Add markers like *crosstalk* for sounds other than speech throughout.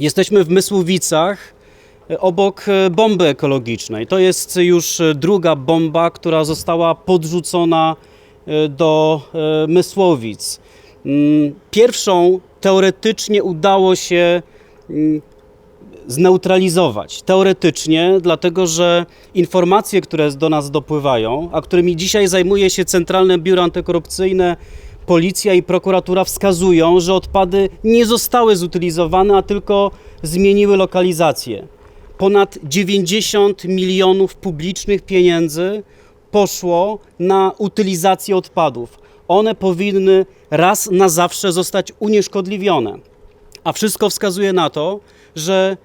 Jesteśmy w Mysłowicach e, obok e, bomby ekologicznej. To jest już e, druga bomba, która została podrzucona do Mysłowic. Mm, Pierwszą teoretycznie udało się mm, zneutralizować. Teoretycznie, dlatego że informacje, które do nas dopływają, a którymi dzisiaj zajmuje się Centralne Biuro Antykorupcyjne, Policja i prokuratura wskazują, że odpady nie zostały zutylizowane, a tylko zmieniły lokalizację. Ponad 90 milionów publicznych pieniędzy poszło na utylizację odpadów. One powinny raz na zawsze zostać unieszkodliwione. A wszystko wskazuje na to, że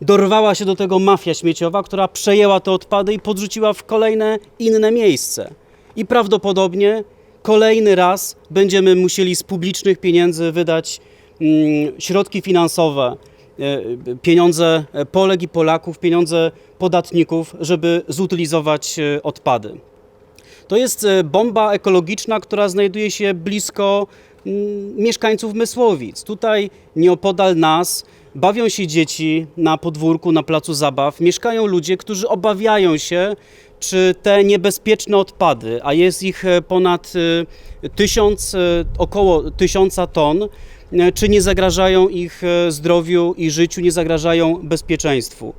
dorwała się do tego mafia śmieciowa, która przejęła te odpady i podrzuciła w kolejne inne miejsce. I prawdopodobnie kolejny raz będziemy musieli z publicznych pieniędzy wydać mm, środki finansowe, e, pieniądze Polek i Polaków, pieniądze podatników, żeby zutylizować e, odpady. To jest e, bomba ekologiczna, która znajduje się blisko mm, mieszkańców Mysłowic. Tutaj nieopodal nas bawią się dzieci na podwórku, na placu zabaw. Mieszkają ludzie, którzy obawiają się, czy te niebezpieczne odpady, a jest ich e, ponad e, tysiąc, e, około tysiąca ton, czy nie zagrażają ich zdrowiu i życiu, nie zagrażają bezpieczeństwu.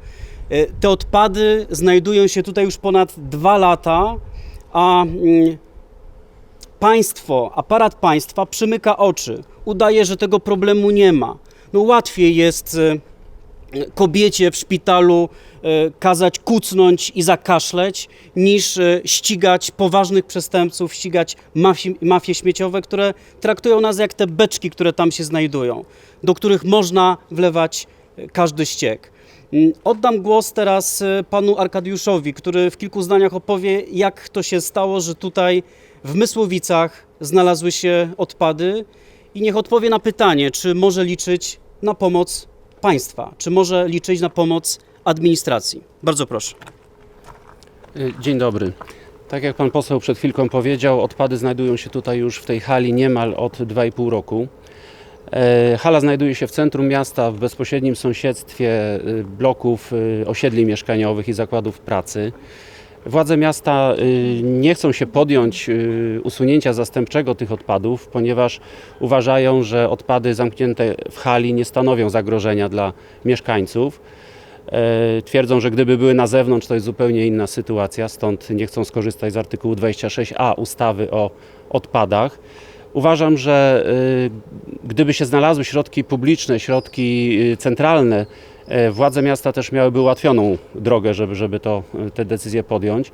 Te odpady znajdują się tutaj już ponad dwa lata, a mm, państwo, aparat państwa przymyka oczy, udaje, że tego problemu nie ma. No łatwiej jest e, kobiecie w szpitalu e, kazać kucnąć i zakaszleć, niż e, ścigać poważnych przestępców, ścigać mafie, mafie śmieciowe, które traktują nas jak te beczki, które tam się znajdują, do których można wlewać każdy ściek. Mm, Oddam głos teraz panu Arkadiuszowi, który w kilku zdaniach opowie, jak to się stało, że tutaj w Mysłowicach znalazły się odpady i niech odpowie na pytanie, czy może liczyć na pomoc państwa, czy może liczyć na pomoc administracji. Bardzo proszę. Y, Dzień dobry. Tak jak pan poseł przed chwilką powiedział, odpady znajdują się tutaj już w tej hali niemal od 2,5 roku. E, Hala znajduje się w centrum miasta, w bezpośrednim sąsiedztwie y, bloków y, osiedli mieszkaniowych i zakładów pracy. Władze miasta y, nie chcą się podjąć y, usunięcia zastępczego tych odpadów, ponieważ uważają, że odpady zamknięte w hali nie stanowią zagrożenia dla mieszkańców. E, Twierdzą, że gdyby były na zewnątrz, to jest zupełnie inna sytuacja, stąd nie chcą skorzystać z artykułu 26a ustawy o odpadach. Uważam, że y, gdyby się znalazły środki publiczne, środki centralne, władze miasta też miałyby ułatwioną drogę, żeby, żeby to, y, te decyzje podjąć.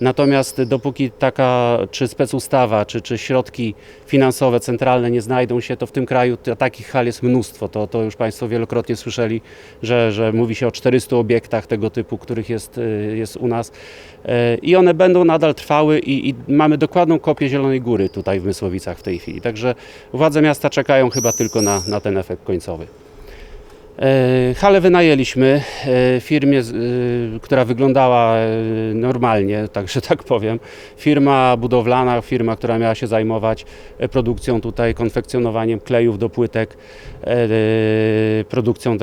Natomiast dopóki taka czy specustawa, czy, czy środki finansowe centralne nie znajdą się, to w tym kraju takich hal jest mnóstwo. To, to już Państwo wielokrotnie słyszeli, że, że mówi się o 400 obiektach tego typu, których jest, y, jest u nas. E, I one będą nadal trwały i, i mamy dokładną kopię Zielonej Góry tutaj w Mysłowicach w tej chwili. Także władze miasta czekają chyba tylko na, na ten efekt końcowy. E, Halę wynajęliśmy e, firmie, e, która wyglądała normalnie, *laughs* tak, że tak powiem. Firma budowlana, firma, która miała się zajmować produkcją tutaj, konfekcjonowaniem klejów do płytek, produkcją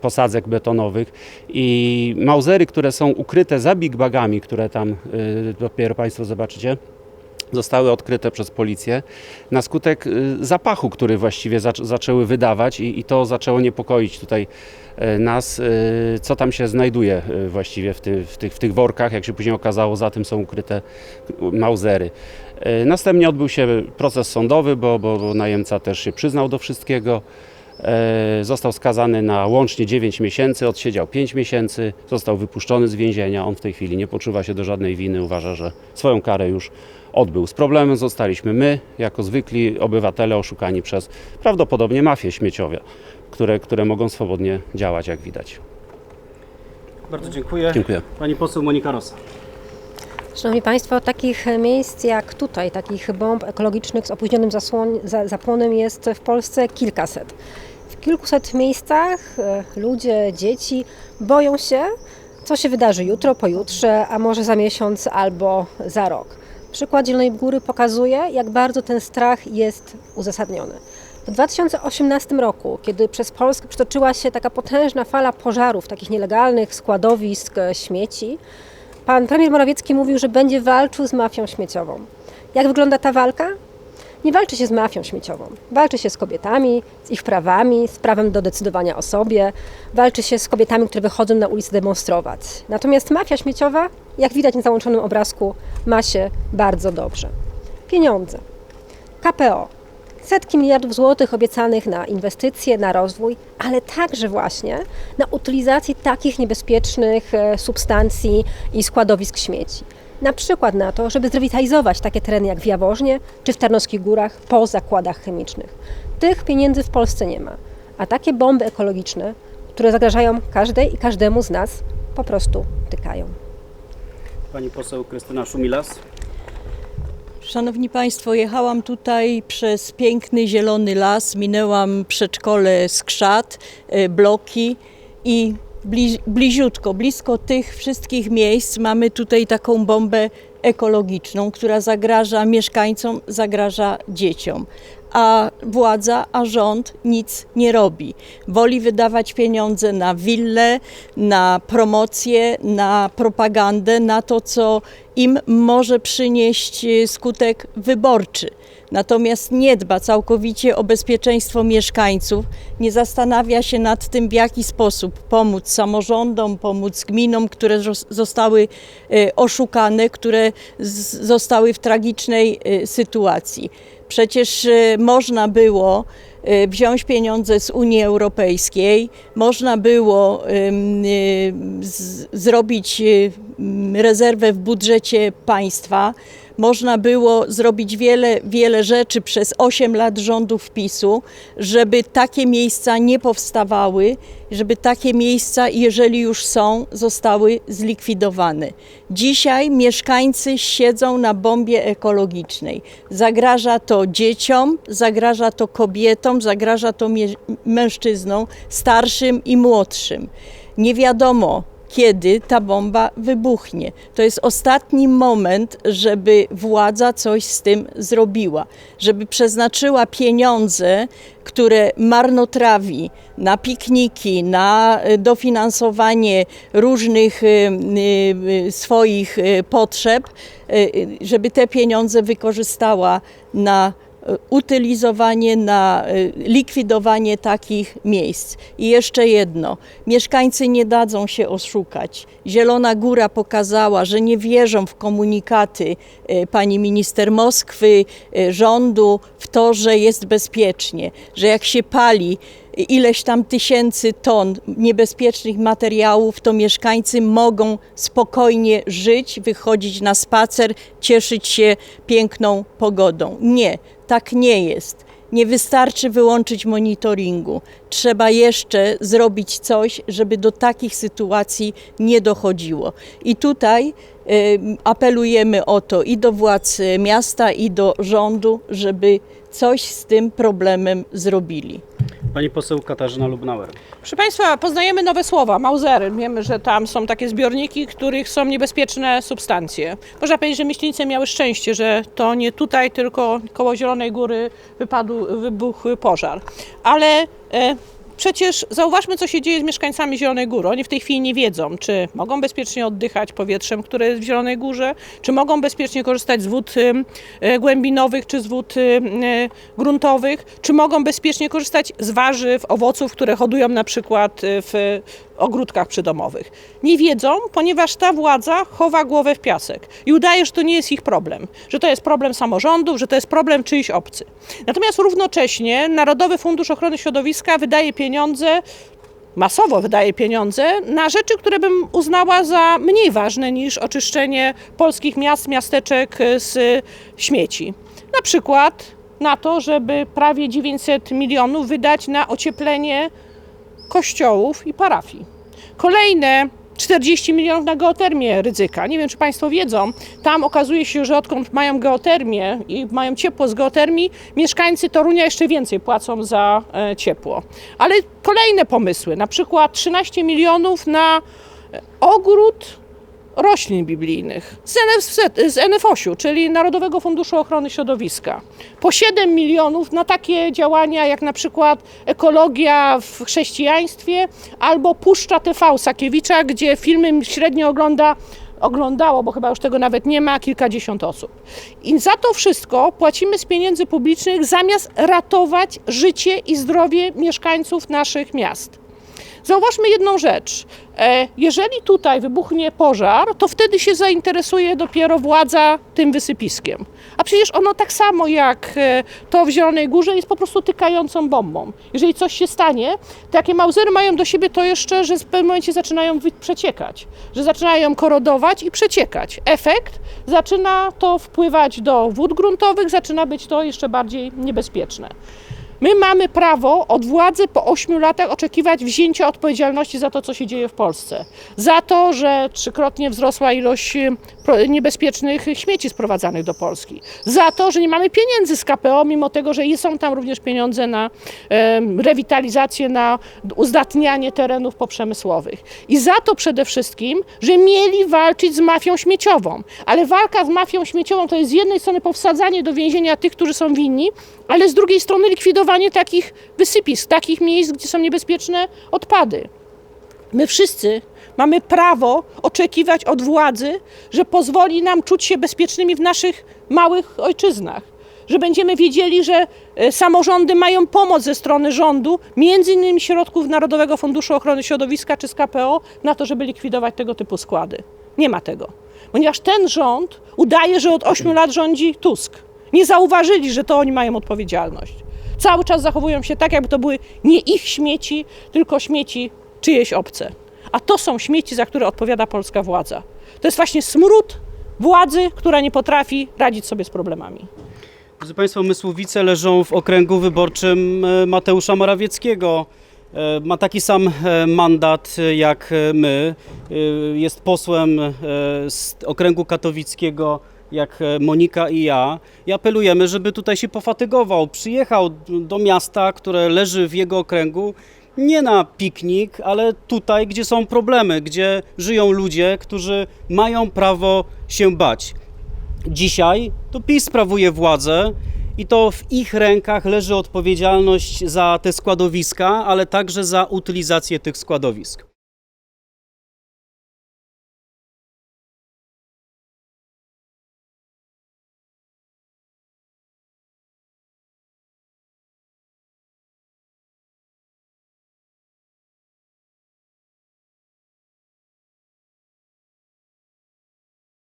posadzek betonowych i mauzery, które są ukryte za big bagami, które tam dopiero Państwo zobaczycie zostały odkryte przez policję na skutek y, zapachu, który właściwie zac- zaczęły wydawać i, i to zaczęło niepokoić tutaj e, nas, y, co tam się znajduje y, właściwie w, ty, w, tych, w tych workach, jak się później okazało, za tym są ukryte mauzery. Następnie odbył się proces sądowy, bo, bo, bo najemca też się przyznał do wszystkiego. Został skazany na łącznie 9 miesięcy, odsiedział 5 miesięcy, został wypuszczony z więzienia. On w tej chwili nie poczuwa się do żadnej winy, uważa, że swoją karę już odbył. Z problemem zostaliśmy my, jako zwykli obywatele oszukani przez prawdopodobnie mafie śmieciowe, które, które mogą swobodnie działać, jak widać. Bardzo dziękuję. Dziękuję. Pani poseł Monika Rosa. Szanowni Państwo, takich miejsc jak tutaj, takich bomb ekologicznych z opóźnionym zasłon, za, zapłonem jest w Polsce kilkaset. W kilkuset miejscach e, ludzie, dzieci boją się, co się wydarzy jutro, pojutrze, a może za miesiąc albo za rok. Przykład Zielonej Góry pokazuje, jak bardzo ten strach jest uzasadniony. W 2018 roku, kiedy przez Polskę przetoczyła się taka potężna fala pożarów, takich nielegalnych składowisk e, śmieci, pan premier Morawiecki mówił, że będzie walczył z mafią śmieciową. Jak wygląda ta walka? Nie walczy się z mafią śmieciową. Walczy się z kobietami, z ich prawami, z prawem do decydowania o sobie. Walczy się z kobietami, które wychodzą na ulicę demonstrować. Natomiast mafia śmieciowa, jak widać na załączonym obrazku, ma się bardzo dobrze. Pieniądze. KPO. Setki miliardów złotych obiecanych na inwestycje, na rozwój, ale także właśnie na utylizację takich niebezpiecznych e, substancji i składowisk śmieci. Na przykład na to, żeby zrewitalizować takie tereny jak w Jaworznie czy w Tarnowskich Górach po zakładach chemicznych. Tych pieniędzy w Polsce nie ma, a takie bomby ekologiczne, które zagrażają każdej i każdemu z nas, po prostu tykają. Pani poseł Krystyna Szumilas. Szanowni Państwo, jechałam tutaj przez piękny zielony las, minęłam przedszkole Skrzat, e, bloki i bli, bliziutko, blisko tych wszystkich miejsc mamy tutaj taką bombę ekologiczną, która zagraża mieszkańcom, zagraża dzieciom. A władza, a rząd nic nie robi. Woli wydawać pieniądze na wille, na promocję, na propagandę, na to, co im może przynieść e, skutek wyborczy. Natomiast nie dba całkowicie o bezpieczeństwo mieszkańców, nie zastanawia się nad tym, w jaki sposób pomóc samorządom, pomóc gminom, które zos- zostały e, oszukane, które zostały w tragicznej e, sytuacji. Przecież e, można było wziąć pieniądze z Unii Europejskiej, można było zrobić rezerwę w budżecie państwa, można było zrobić wiele, wiele rzeczy przez 8 lat rządów PiSu, żeby takie miejsca nie powstawały, żeby takie miejsca, jeżeli już są, zostały zlikwidowane. Dzisiaj mieszkańcy siedzą na bombie ekologicznej. Zagraża to dzieciom, zagraża to kobietom, zagraża to mężczyznom, starszym i młodszym. Nie wiadomo, kiedy ta bomba wybuchnie. To jest ostatni moment, żeby władza coś z tym zrobiła, żeby przeznaczyła pieniądze, które marnotrawi na pikniki, na e, dofinansowanie różnych e, e, swoich potrzeb, żeby te pieniądze wykorzystała na utylizowanie, na e, likwidowanie takich miejsc. I jeszcze jedno, mieszkańcy nie dadzą się oszukać. Zielona Góra pokazała, że nie wierzą w komunikaty e, pani minister Moskwy, e, rządu, w to, że jest bezpiecznie, że jak się pali ileś tam tysięcy ton niebezpiecznych materiałów, to mieszkańcy mogą spokojnie żyć, wychodzić na spacer, cieszyć się piękną pogodą. Nie, tak nie jest. Nie wystarczy wyłączyć monitoringu. Trzeba jeszcze zrobić coś, żeby do takich sytuacji nie dochodziło. I tutaj y, apelujemy o to i do władz miasta, i do rządu, żeby coś z tym problemem zrobili. Pani poseł Katarzyna Lubnauer. Proszę Państwa, poznajemy nowe słowa, mauzery. Wiemy, że tam są takie zbiorniki, których są niebezpieczne substancje. Można powiedzieć, że myślnice miały szczęście, że to nie tutaj, tylko koło Zielonej Góry wypadł, wybuchł pożar. Ale e, przecież zauważmy, co się dzieje z mieszkańcami Zielonej Góry. Oni w tej chwili nie wiedzą, czy mogą bezpiecznie oddychać powietrzem, które jest w Zielonej Górze, czy mogą bezpiecznie korzystać z wód e, głębinowych, czy z wód e, gruntowych, czy mogą bezpiecznie korzystać z warzyw, owoców, które hodują na przykład e, w ogródkach przydomowych. Nie wiedzą, ponieważ ta władza chowa głowę w piasek i udaje, że to nie jest ich problem, że to jest problem samorządów, że to jest problem czyjś obcy. Natomiast równocześnie Narodowy Fundusz Ochrony Środowiska wydaje pieniądze masowo wydaje pieniądze na rzeczy, które bym uznała za mniej ważne niż oczyszczenie polskich miast, miasteczek z śmieci. Na przykład na to, żeby prawie 900 milionów wydać na ocieplenie kościołów i parafii. Kolejne 40 milionów na geotermię ryzyka. Nie wiem, czy Państwo wiedzą, tam okazuje się, że odkąd mają geotermię i mają ciepło z geotermii, mieszkańcy Torunia jeszcze więcej płacą za e, ciepło. Ale kolejne pomysły, na przykład 13 milionów na ogród roślin biblijnych z, NFZ, z NFOŚ-u, czyli Narodowego Funduszu Ochrony Środowiska. Po 7 milionów na takie działania jak na przykład ekologia w chrześcijaństwie albo Puszcza TV Sakiewicza, gdzie filmy średnio ogląda oglądało, bo chyba już tego nawet nie ma, kilkadziesiąt osób. I za to wszystko płacimy z pieniędzy publicznych zamiast ratować życie i zdrowie mieszkańców naszych miast. Zauważmy jedną rzecz. E, Jeżeli tutaj wybuchnie pożar, to wtedy się zainteresuje dopiero władza tym wysypiskiem. A przecież ono tak samo jak e, to w Zielonej Górze jest po prostu tykającą bombą. Jeżeli coś się stanie, takie mauzery mają do siebie to jeszcze, że w pewnym momencie zaczynają przeciekać, że zaczynają korodować i przeciekać. Efekt zaczyna to wpływać do wód gruntowych, zaczyna być to jeszcze bardziej niebezpieczne. My mamy prawo od władzy po 8 latach oczekiwać wzięcia odpowiedzialności za to, co się dzieje w Polsce. Za to, że trzykrotnie wzrosła ilość y, niebezpiecznych śmieci sprowadzanych do Polski. Za to, że nie mamy pieniędzy z KPO, mimo tego, że są tam również pieniądze na rewitalizację, na uzdatnianie terenów poprzemysłowych. I za to przede wszystkim, że mieli walczyć z mafią śmieciową. Ale walka z mafią śmieciową to jest z jednej strony powsadzanie do więzienia tych, którzy są winni, ale z drugiej strony likwidowanie takich wysypisk, takich miejsc, gdzie są niebezpieczne odpady. My wszyscy mamy prawo oczekiwać od władzy, że pozwoli nam czuć się bezpiecznymi w naszych małych ojczyznach. Że będziemy wiedzieli, że e, samorządy mają pomoc ze strony rządu, między innymi środków Narodowego Funduszu Ochrony Środowiska czy z KPO, na to, żeby likwidować tego typu składy. Nie ma tego. Ponieważ ten rząd udaje, że od 8 lat rządzi Tusk. Nie zauważyli, że to oni mają odpowiedzialność. Cały czas zachowują się tak, jakby to były nie ich śmieci, tylko śmieci czyjeś obce. A to są śmieci, za które odpowiada polska władza. To jest właśnie smród władzy, która nie potrafi radzić sobie z problemami. Drodzy Państwo, Mysłowice leżą w okręgu wyborczym e, Mateusza Morawieckiego. E, Ma taki sam e, mandat jak my. Jest posłem z okręgu katowickiego jak e, Monika i ja. I apelujemy, żeby tutaj się pofatygował. Przyjechał do miasta, które leży w jego okręgu. Nie na piknik, ale tutaj, gdzie są problemy, gdzie żyją ludzie, którzy mają prawo się bać. Dzisiaj to PiS sprawuje władzę i to w ich rękach leży odpowiedzialność za te składowiska, ale także za utylizację tych składowisk.